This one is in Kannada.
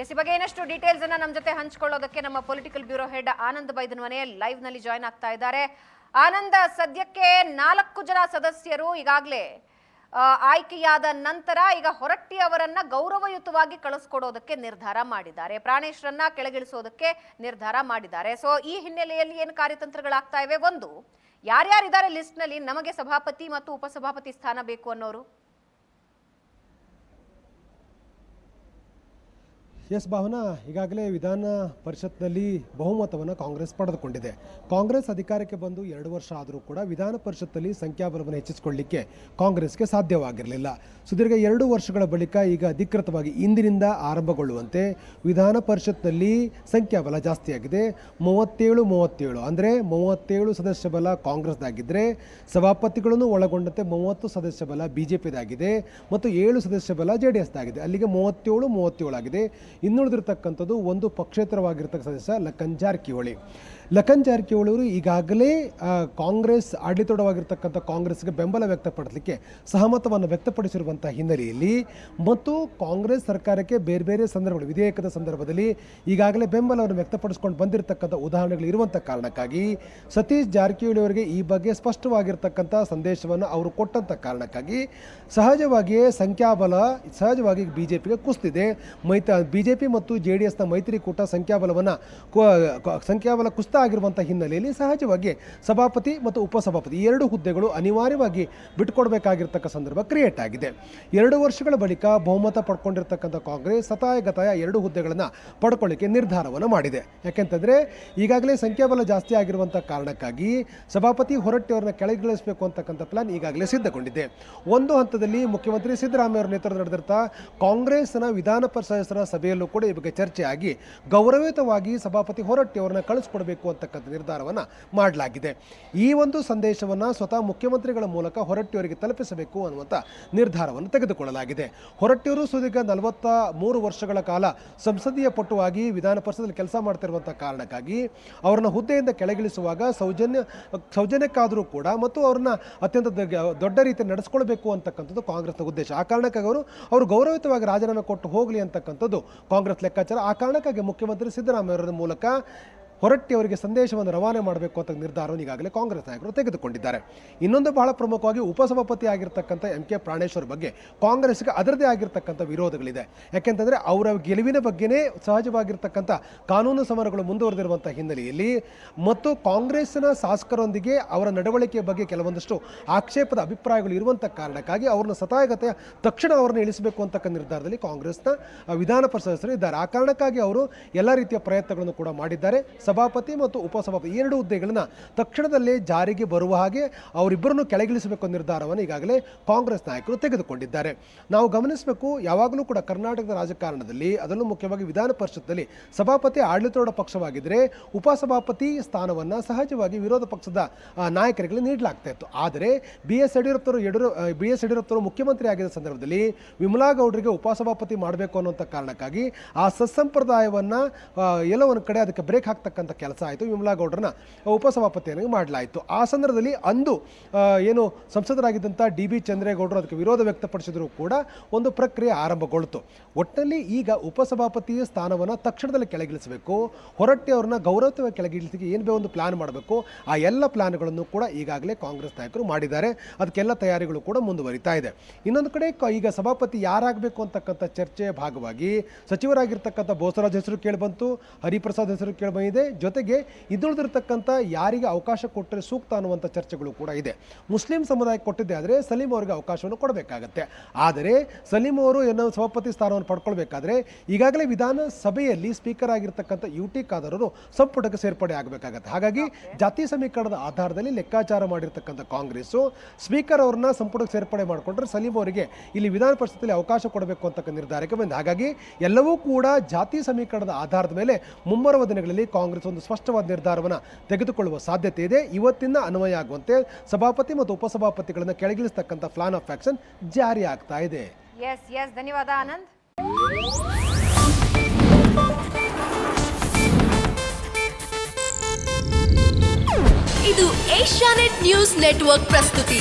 ಎಸ್ ಬಗ್ಗೆ ಏನಷ್ಟು ಡೀಟೇಲ್ಸ್ ಅನ್ನ ನಮ್ಮ ಜೊತೆ ಹಂಚ್ಕೊಳ್ಳೋದಕ್ಕೆ ನಮ್ಮ ಪೊಲಿಟಿಕಲ್ ಬ್ಯೂರೋ ಹೆಡ್ ಆನಂದ್ ಬೈದನ್ ಮನೆ ಲೈವ್ನಲ್ಲಿ ಜಾಯ್ನ್ ಆಗ್ತಾ ಇದ್ದಾರೆ. ಆನಂದ, ಸದ್ಯಕ್ಕೆ ನಾಲ್ಕು ಜನ ಸದಸ್ಯರು ಈಗಾಗಲೇ ಆಯ್ಕೆಯಾದ ನಂತರ ಈಗ ಹೊರಟ್ಟಿ ಅವರನ್ನ ಗೌರವಯುತವಾಗಿ ಕಳಿಸ್ಕೊಡೋದಕ್ಕೆ ನಿರ್ಧಾರ ಮಾಡಿದ್ದಾರೆ. ಪ್ರಾಣೇಶ್ರನ್ನ ಕೆಳಗಿಳಿಸೋದಕ್ಕೆ ನಿರ್ಧಾರ ಮಾಡಿದ್ದಾರೆ. ಸೊ ಈ ಹಿನ್ನೆಲೆಯಲ್ಲಿ ಏನು ಕಾರ್ಯತಂತ್ರಗಳಾಗ್ತಾ ಇವೆ? ಒಂದು, ಯಾರ್ಯಾರಿದ್ದಾರೆ ಲಿಸ್ಟ್ನಲ್ಲಿ? ನಮಗೆ ಸಭಾಪತಿ ಮತ್ತು ಉಪಸಭಾಪತಿ ಸ್ಥಾನ ಬೇಕು ಅನ್ನೋರು. ಎಸ್ ಭಾವನಾ, ಈಗಾಗಲೇ ವಿಧಾನ ಪರಿಷತ್ನಲ್ಲಿ ಬಹುಮತವನ್ನು ಕಾಂಗ್ರೆಸ್ ಪಡೆದುಕೊಂಡಿದೆ. ಕಾಂಗ್ರೆಸ್ ಅಧಿಕಾರಕ್ಕೆ ಬಂದು ಎರಡು ವರ್ಷ ಆದರೂ ಕೂಡ ವಿಧಾನ ಪರಿಷತ್ನಲ್ಲಿ ಸಂಖ್ಯಾಬಲವನ್ನು ಹೆಚ್ಚಿಸಿಕೊಳ್ಳಲಿಕ್ಕೆ ಕಾಂಗ್ರೆಸ್ಗೆ ಸಾಧ್ಯವಾಗಿರಲಿಲ್ಲ. ಸುದೀರ್ಘ ಎರಡು ವರ್ಷಗಳ ಬಳಿಕ ಈಗ ಅಧಿಕೃತವಾಗಿ ಇಂದಿನಿಂದ ಆರಂಭಗೊಳ್ಳುವಂತೆ ವಿಧಾನ ಪರಿಷತ್ನಲ್ಲಿ ಸಂಖ್ಯಾಬಲ ಜಾಸ್ತಿಯಾಗಿದೆ. ಮೂವತ್ತೇಳು ಮೂವತ್ತೇಳು ಅಂದರೆ ಮೂವತ್ತೇಳು ಸದಸ್ಯ ಬಲ ಕಾಂಗ್ರೆಸ್ದಾಗಿದ್ದರೆ ಸಭಾಪತಿಗಳನ್ನು ಒಳಗೊಂಡಂತೆ ಮೂವತ್ತು ಸದಸ್ಯ ಬಲ ಬಿ ಜೆ ಪಿದಾಗಿದೆ ಮತ್ತು ಏಳು ಸದಸ್ಯ ಬಲ ಜೆ ಡಿ ಎಸ್ದಾಗಿದೆ ಅಲ್ಲಿಗೆ ಮೂವತ್ತೇಳು ಮೂವತ್ತೇಳು ಆಗಿದೆ ಇನ್ನುಳಿದಿರ್ತಕ್ಕಂಥದ್ದು ಒಂದು ಪಕ್ಷೇತರವಾಗಿರ್ತಕ್ಕ ಸದಸ್ಯ ಲಕ್ಕನ್ ಜಾರಕಿಹೊಳಿ. ಲಖನ್ ಜಾರಕಿಹೊಳಿ ಅವರು ಈಗಾಗಲೇ ಕಾಂಗ್ರೆಸ್ ಆಡಳಿತವಾಗಿರ್ತಕ್ಕಂಥ ಕಾಂಗ್ರೆಸ್ಗೆ ಬೆಂಬಲ ವ್ಯಕ್ತಪಡಿಸಲಿಕ್ಕೆ ಸಹಮತವನ್ನು ವ್ಯಕ್ತಪಡಿಸಿರುವಂಥ ಹಿನ್ನೆಲೆಯಲ್ಲಿ ಮತ್ತು ಕಾಂಗ್ರೆಸ್ ಸರ್ಕಾರಕ್ಕೆ ಬೇರೆ ಬೇರೆ ಸಂದರ್ಭಗಳು, ವಿಧೇಯಕದ ಸಂದರ್ಭದಲ್ಲಿ ಈಗಾಗಲೇ ಬೆಂಬಲವನ್ನು ವ್ಯಕ್ತಪಡಿಸಿಕೊಂಡು ಬಂದಿರತಕ್ಕಂಥ ಉದಾಹರಣೆಗಳು ಇರುವಂಥ ಕಾರಣಕ್ಕಾಗಿ ಸತೀಶ್ ಜಾರಕಿಹೊಳಿ ಅವರಿಗೆ ಈ ಬಗ್ಗೆ ಸ್ಪಷ್ಟವಾಗಿರ್ತಕ್ಕಂಥ ಸಂದೇಶವನ್ನು ಅವರು ಕೊಟ್ಟಂಥ ಕಾರಣಕ್ಕಾಗಿ ಸಹಜವಾಗಿಯೇ ಸಂಖ್ಯಾಬಲ, ಸಹಜವಾಗಿ ಬಿ ಜೆ ಪಿಗೆ ಕುಸ್ತಿದೆ ಮೈತ ಬಿ ಜೆ ಪಿ ಮತ್ತು ಜೆ ಡಿ ಎಸ್ನ ಮೈತ್ರಿಕೂಟ ಸಂಖ್ಯಾಬಲವನ್ನು ಸಂಖ್ಯಾಬಲ ಕುಸ್ತ ಆಗಿರುವಂಥ ಹಿನ್ನೆಲೆಯಲ್ಲಿ ಸಹಜವಾಗಿ ಸಭಾಪತಿ ಮತ್ತು ಉಪಸಭಾಪತಿ ಎರಡು ಹುದ್ದೆಗಳು ಅನಿವಾರ್ಯವಾಗಿ ಬಿಟ್ಟುಕೊಡಬೇಕಾಗಿರ್ತಕ್ಕ ಸಂದರ್ಭ ಕ್ರಿಯೇಟ್ ಆಗಿದೆ. ಎರಡು ವರ್ಷಗಳ ಬಳಿಕ ಬಹುಮತ ಪಡ್ಕೊಂಡಿರ್ತಕ್ಕಂಥ ಕಾಂಗ್ರೆಸ್ ಸತಾಯ ಗತಾಯ ಎರಡು ಹುದ್ದೆಗಳನ್ನು ಪಡ್ಕೊಳ್ಳಿಕ್ಕೆ ನಿರ್ಧಾರವನ್ನು ಮಾಡಿದೆ. ಯಾಕೆಂತಂದರೆ ಈಗಾಗಲೇ ಸಂಖ್ಯಾಬಲ ಜಾಸ್ತಿ ಆಗಿರುವಂಥ ಕಾರಣಕ್ಕಾಗಿ ಸಭಾಪತಿ ಹೊರಟ್ಟಿಯವರನ್ನ ಕೆಳಗಿಳಿಸಬೇಕು ಅಂತಕ್ಕಂಥ ಪ್ಲಾನ್ ಈಗಾಗಲೇ ಸಿದ್ಧಗೊಂಡಿದೆ. ಒಂದು ಹಂತದಲ್ಲಿ ಮುಖ್ಯಮಂತ್ರಿ ಸಿದ್ದರಾಮಯ್ಯ ಅವರ ನೇತೃತ್ವದಲ್ಲಿ ನಡೆದಿರ್ತ ಕಾಂಗ್ರೆಸ್ನ ವಿಧಾನ ಪರಿಷತ್ತರ ಸಭೆಯಲ್ಲೂ ಕೂಡ ಈ ಬಗ್ಗೆ ಚರ್ಚೆ ಆಗಿ ಗೌರವಯುತವಾಗಿ ಸಭಾಪತಿ ಹೊರಟ್ಟಿಯವರನ್ನ ಕಳಿಸ್ಕೊಡ್ಬೇಕು ಅಂತಕ್ಕಂಥ ನಿರ್ಧಾರವನ್ನು ಮಾಡಲಾಗಿದೆ. ಈ ಒಂದು ಸಂದೇಶವನ್ನು ಸ್ವತಃ ಮುಖ್ಯಮಂತ್ರಿಗಳ ಮೂಲಕ ಹೊರಟ್ಟಿಯವರಿಗೆ ತಲುಪಿಸಬೇಕು ಅನ್ನುವಂಥ ನಿರ್ಧಾರವನ್ನು ತೆಗೆದುಕೊಳ್ಳಲಾಗಿದೆ. ಹೊರಟ್ಟಿಯವರು ಸುದೀರ್ಘ ನಲವತ್ತ ಮೂರು ವರ್ಷಗಳ ಕಾಲ ಸಂಸದೀಯ ಪಟುವಾಗಿ ವಿಧಾನ ಪರಿಷತ್ತಲ್ಲಿ ಕೆಲಸ ಮಾಡ್ತಿರುವಂಥ ಕಾರಣಕ್ಕಾಗಿ ಅವರನ್ನ ಹುದ್ದೆಯಿಂದ ಕೆಳಗಿಳಿಸುವಾಗ ಸೌಜನ್ಯ, ಸೌಜನ್ಯಕ್ಕಾದರೂ ಕೂಡ ಮತ್ತು ಅವ್ರನ್ನ ಅತ್ಯಂತ ದೊಡ್ಡ ರೀತಿ ನಡೆಸ್ಕೊಳ್ಬೇಕು ಅಂತಕ್ಕಂಥದ್ದು ಕಾಂಗ್ರೆಸ್ನ ಉದ್ದೇಶ. ಆ ಕಾರಣಕ್ಕಾಗಿ ಅವರು ಅವರು ಗೌರವಯುತವಾಗಿ ರಾಜೀನಾಮೆ ಕೊಟ್ಟು ಹೋಗಲಿ ಅಂತಕ್ಕಂಥದ್ದು ಕಾಂಗ್ರೆಸ್ ಲೆಕ್ಕಾಚಾರ. ಆ ಕಾರಣಕ್ಕಾಗಿ ಮುಖ್ಯಮಂತ್ರಿ ಸಿದ್ದರಾಮಯ್ಯ ಮೂಲಕ ಹೊರಟ್ಟಿ ಅವರಿಗೆ ಸಂದೇಶವನ್ನು ರವಾನೆ ಮಾಡಬೇಕು ಅಂತ ನಿರ್ಧಾರವನ್ನು ಈಗಾಗಲೇ ಕಾಂಗ್ರೆಸ್ ನಾಯಕರು ತೆಗೆದುಕೊಂಡಿದ್ದಾರೆ. ಇನ್ನೊಂದು ಬಹಳ ಪ್ರಮುಖವಾಗಿ ಉಪಸಭಾಪತಿ ಆಗಿರ್ತಕ್ಕಂಥ ಎಂ ಕೆ ಪ್ರಾಣೇಶ್ವರ್ ಬಗ್ಗೆ ಕಾಂಗ್ರೆಸ್ಗೆ ಅದರದೇ ಆಗಿರ್ತಕ್ಕಂಥ ವಿರೋಧಗಳಿದೆ. ಯಾಕೆಂತಂದರೆ ಅವರ ಗೆಲುವಿನ ಬಗ್ಗೆನೇ ಸಹಜವಾಗಿರ್ತಕ್ಕಂಥ ಕಾನೂನು ಸಮರಗಳು ಮುಂದುವರೆದಿರುವಂಥ ಹಿನ್ನೆಲೆಯಲ್ಲಿ ಮತ್ತು ಕಾಂಗ್ರೆಸ್ನ ಶಾಸಕರೊಂದಿಗೆ ಅವರ ನಡವಳಿಕೆಯ ಬಗ್ಗೆ ಕೆಲವೊಂದಷ್ಟು ಆಕ್ಷೇಪದ ಅಭಿಪ್ರಾಯಗಳು ಇರುವಂಥ ಕಾರಣಕ್ಕಾಗಿ ಅವ್ರನ್ನ ಸತಾಯಗತೆ ತಕ್ಷಣ ಅವರನ್ನು ಇಳಿಸಬೇಕು ಅಂತಕ್ಕ ನಿರ್ಧಾರದಲ್ಲಿ ಕಾಂಗ್ರೆಸ್ನ ವಿಧಾನ ಪರಿಷತ್ ಸದಸ್ಯರು ಇದ್ದಾರೆ. ಆ ಕಾರಣಕ್ಕಾಗಿ ಅವರು ಎಲ್ಲ ರೀತಿಯ ಪ್ರಯತ್ನಗಳನ್ನು ಕೂಡ ಮಾಡಿದ್ದಾರೆ. ಸಭಾಪತಿ ಮತ್ತು ಉಪಸಭಾಪತಿ ಎರಡು ಹುದ್ದೆಗಳನ್ನು ತಕ್ಷಣದಲ್ಲೇ ಜಾರಿಗೆ ಬರುವ ಹಾಗೆ ಅವರಿಬ್ಬರನ್ನು ಕೆಳಗಿಳಿಸಬೇಕು ನಿರ್ಧಾರವನ್ನು ಈಗಾಗಲೇ ಕಾಂಗ್ರೆಸ್ ನಾಯಕರು ತೆಗೆದುಕೊಂಡಿದ್ದಾರೆ. ನಾವು ಗಮನಿಸಬೇಕು, ಯಾವಾಗಲೂ ಕೂಡ ಕರ್ನಾಟಕದ ರಾಜಕಾರಣದಲ್ಲಿ ಅದರಲ್ಲೂ ಮುಖ್ಯವಾಗಿ ವಿಧಾನ ಪರಿಷತ್ನಲ್ಲಿ ಸಭಾಪತಿ ಆಡಳಿತಾರೂಢ ಪಕ್ಷವಾಗಿದ್ದರೆ ಉಪಸಭಾಪತಿ ಸ್ಥಾನವನ್ನು ಸಹಜವಾಗಿ ವಿರೋಧ ಪಕ್ಷದ ನಾಯಕರಿಗೆ ನೀಡಲಾಗ್ತಾ ಇತ್ತು. ಆದರೆ ಬಿ ಎಸ್ ಯಡಿಯೂರಪ್ಪರು ಯಡಿಯೂರು ಬಿ ಎಸ್ ಯಡಿಯೂರಪ್ಪರು ಮುಖ್ಯಮಂತ್ರಿ ಆಗಿದ್ದ ಸಂದರ್ಭದಲ್ಲಿ ವಿಮಲಾ ಗೌಡರಿಗೆ ಉಪಸಭಾಪತಿ ಮಾಡಬೇಕು ಅನ್ನುವಂಥ ಕಾರಣಕ್ಕಾಗಿ ಆ ಸತ್ಸಂಪ್ರದಾಯವನ್ನು ಎಲ್ಲೋ ಕಡೆ ಅದಕ್ಕೆ ಬ್ರೇಕ್ ಹಾಕ್ತಕ್ಕಂಥ ಕೆಲಸ ಆಯಿತು. ವಿಮಲಾ ಗೌಡ್ರನ್ನ ಉಪಸಭಾಪತಿಯನ್ನು ಮಾಡಲಾಯಿತು. ಆ ಸಂದರ್ಭದಲ್ಲಿ ಅಂದು ಏನು ಸಂಸದರಾಗಿದ್ದಂಥ ಡಿ ಬಿ ಚಂದ್ರೇಗೌಡರು ಅದಕ್ಕೆ ವಿರೋಧ ವ್ಯಕ್ತಪಡಿಸಿದರೂ ಕೂಡ ಒಂದು ಪ್ರಕ್ರಿಯೆ ಆರಂಭಗೊಳ್ತು. ಒಟ್ಟಿನಲ್ಲಿ ಈಗ ಉಪಸಭಾಪತಿಯ ಸ್ಥಾನವನ್ನು ತಕ್ಷಣದಲ್ಲಿ ಕೆಳಗಿಳಿಸಬೇಕು. ಹೊರಟ್ಟಿ ಅವ್ರನ್ನ ಗೌರವತ್ವ ಕೆಳಗಿಳಿಸಿಗೆ ಏನು ಬೇ ಒಂದು ಪ್ಲಾನ್ ಮಾಡಬೇಕು. ಆ ಎಲ್ಲ ಪ್ಲಾನ್ಗಳನ್ನು ಕೂಡ ಈಗಾಗಲೇ ಕಾಂಗ್ರೆಸ್ ನಾಯಕರು ಮಾಡಿದ್ದಾರೆ. ಅದಕ್ಕೆಲ್ಲ ತಯಾರಿಗಳು ಕೂಡ ಮುಂದುವರಿತಾ ಇದೆ. ಇನ್ನೊಂದು ಕಡೆ ಈಗ ಸಭಾಪತಿ ಯಾರಾಗಬೇಕು ಅಂತಕ್ಕಂಥ ಚರ್ಚೆಯ ಭಾಗವಾಗಿ ಸಚಿವರಾಗಿರ್ತಕ್ಕಂಥ ಬೋಸರಾಜ್ ಹೆಸರು ಕೇಳಿಬಂತು ಹರಿಪ್ರಸಾದ್ ಹೆಸರು ಕೇಳಿಬಂದಿದೆ ಜೊತೆಗೆ ಇದುಳಿದಿರ್ತಕ್ಕಂಥ ಯಾರಿಗೆ ಅವಕಾಶ ಕೊಟ್ಟರೆ ಸೂಕ್ತ ಅನ್ನುವಂಥ ಚರ್ಚೆಗಳು ಕೂಡ ಇದೆ. ಮುಸ್ಲಿಂ ಸಮುದಾಯಕ್ಕೆ ಕೊಟ್ಟಿದ್ದೆ ಆದರೆ ಸಲೀಂ ಅವರಿಗೆ ಅವಕಾಶವನ್ನು ಕೊಡಬೇಕಾಗತ್ತೆ. ಆದರೆ ಸಲೀಂ ಅವರು ಏನೋ ಸಭಾಪತಿ ಸ್ಥಾನವನ್ನು ಪಡ್ಕೊಳ್ಬೇಕಾದ್ರೆ ಈಗಾಗಲೇ ವಿಧಾನಸಭೆಯಲ್ಲಿ ಸ್ಪೀಕರ್ ಆಗಿರ್ತಕ್ಕಂಥ ಯು ಟಿ ಖಾದರ್ ಅವರು ಸಂಪುಟಕ್ಕೆ ಸೇರ್ಪಡೆ ಆಗಬೇಕಾಗತ್ತೆ. ಹಾಗಾಗಿ ಜಾತಿ ಸಮೀಕರಣದ ಆಧಾರದಲ್ಲಿ ಲೆಕ್ಕಾಚಾರ ಮಾಡಿರ್ತಕ್ಕಂಥ ಕಾಂಗ್ರೆಸ್ಸು ಸ್ಪೀಕರ್ ಅವ್ರನ್ನ ಸಂಪುಟಕ್ಕೆ ಸೇರ್ಪಡೆ ಮಾಡಿಕೊಂಡ್ರೆ ಸಲೀಂ ಅವರಿಗೆ ಇಲ್ಲಿ ವಿಧಾನ ಪರಿಷತ್ತಲ್ಲಿ ಅವಕಾಶ ಕೊಡಬೇಕು ಅಂತಕ್ಕ ನಿರ್ಧಾರಕ್ಕೆ ಬಂದ. ಹಾಗಾಗಿ ಎಲ್ಲವೂ ಕೂಡ ಜಾತಿ ಸಮೀಕರಣದ ಆಧಾರದ ಮೇಲೆ ಮುಂಬರುವ ದಿನಗಳಲ್ಲಿ ಕಾಂಗ್ರೆಸ್ ಒಂದು ಸ್ಪಷ್ಟವಾದ ನಿರ್ಧಾರವನ್ನು ತೆಗೆದುಕೊಳ್ಳುವ ಸಾಧ್ಯತೆ ಇದೆ. ಇವತ್ತಿನ ಅನ್ವಯ ಆಗುವಂತೆ ಸಭಾಪತಿ ಮತ್ತು ಉಪಸಭಾಪತಿಗಳನ್ನು ಕೆಳಗಿಳಿಸ್ತಕ್ಕಂಥ ಪ್ಲಾನ್ ಆಫ್ ಆಕ್ಷನ್ ಜಾರಿ ಆಗ್ತಾ ಇದೆ. ಎಸ್ ಎಸ್ ಧನ್ಯವಾದ ಆನಂದ್. ಇದು ಏಷ್ಯಾನೆಟ್ ನ್ಯೂಸ್ ನೆಟ್ವರ್ಕ್ ಪ್ರಸ್ತುತಿ.